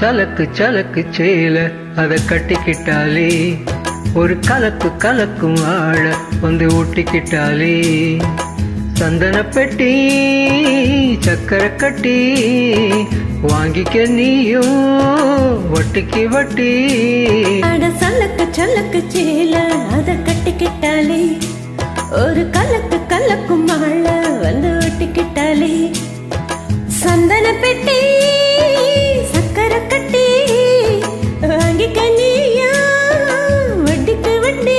சலக்கு சலக்கு சேல அதை கட்டிக்கிட்டாலே. ஒரு கலக்கு கலக்கும் ஆழ வந்து ஒட்டிக்கிட்டாலே சந்தன பெட்டி சக்கரை கட்டி வாங்கிக்க நீயும் வட்டிக்கு வட்டி. அட சல்லக்கு சல்லக்கு சேல அத கட்டிக்கிட்டாலே. ஒரு கலக்கு கலக்கும் மாழ வந்து ஒட்டிக்கிட்டாலே சந்தன பெட்டி சக்கரை கட்டி வாங்கிக்க நீயா வட்டிக்கு வட்டி.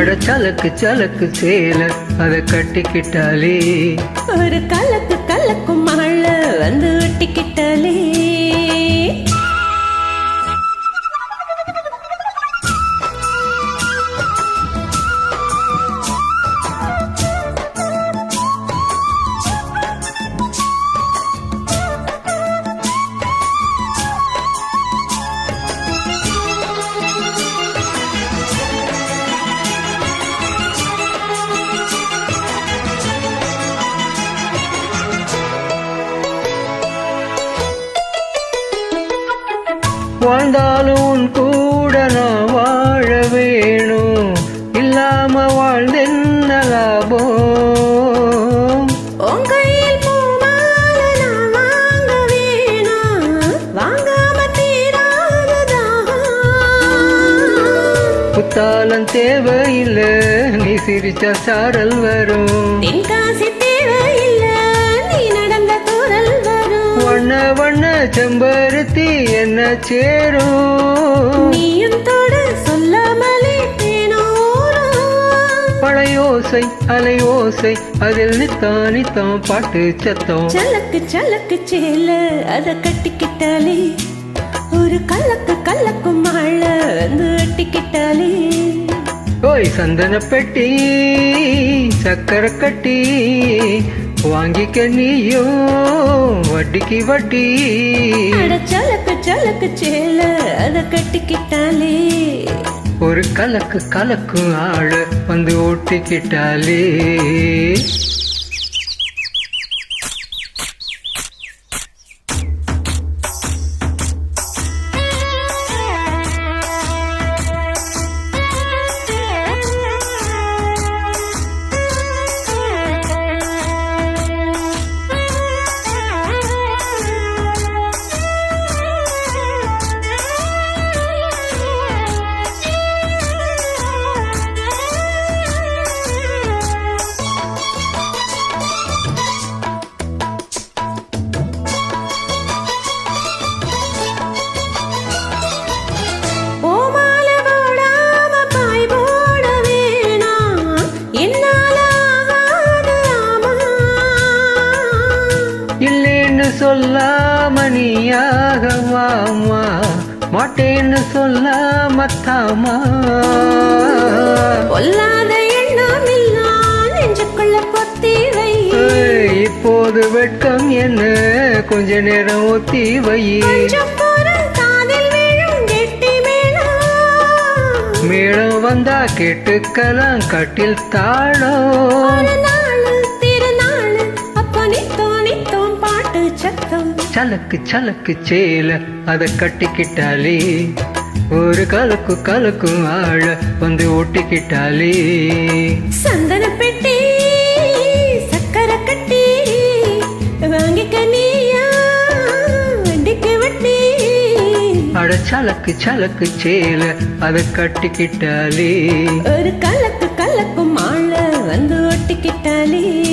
அட சலக்கு சலக்கு சேல அதை கட்டிக்கிட்டாலே. ஒரு கலக்கு கலக்கும் மகள வந்து ஒட்டிக்கிட்டாலே வாழ்ந்தாலும் உன் கூட நான் வாழ வேணும். இல்லாம வாழ்ந்தென்ன லாபம். புத்தாலம் தேவையில்லை நீ சிரிச்சா சாரல் வரும். தென்காசி தேவையில்ல, வண்ண வண்ண செம்பருத்தி என்ன சேரும்? நீயும் தொட சொல்லாமலே. பழையோசை அலையோசை அதில் நித்தான் நித்தான் பாட்டு சத்தம். சலக்கு சலக்கு சேல அத கட்டிக்கிட்டாலே. ஒரு கலக்கு கலக்கு மாழ வந்து அட்டிக்கிட்டாலே ஓய் சந்தன பெட்டி சக்கரை கட்டி வாங்கிக்க நீயும் வட்டிக்கு வட்டி. சலக்கு சலக்கு சேல அத கட்டிக்கிட்டாலே. ஒரு கலக்கு கலக்கு ஆள வந்து ஓட்டிக்கிட்டாலே. சொல்லாம நீயாக மாமா மாட்டேன்னு சொல்லாம தாமா பொல்லாத எண்ணம் இல்லா நெஞ்சுக்குள்ள பொத்தி வை ஏய், இப்போது வெட்கம் என்ன? கொஞ்ச நேரம் ஒத்தி வை மேளம். வந்தா கேட்டுக்கலாம் கட்டில் தாளம். சத்தம். சலக்கு சலக்கு சேல அத கட்டிக்கிட்டாலே. ஒரு கலக்கு கலக்கு ஆழ வந்து ஒட்டிக்கிட்டாலே. சந்தன பெட்டி சக்கரை கட்டி வாங்கிக்க அட சலக்கு சலக்கு சேல அத கட்டிக்கிட்டாலே. ஒரு கலக்கு கலக்கு மாலை வந்து ஒட்டிக்கிட்டாலே.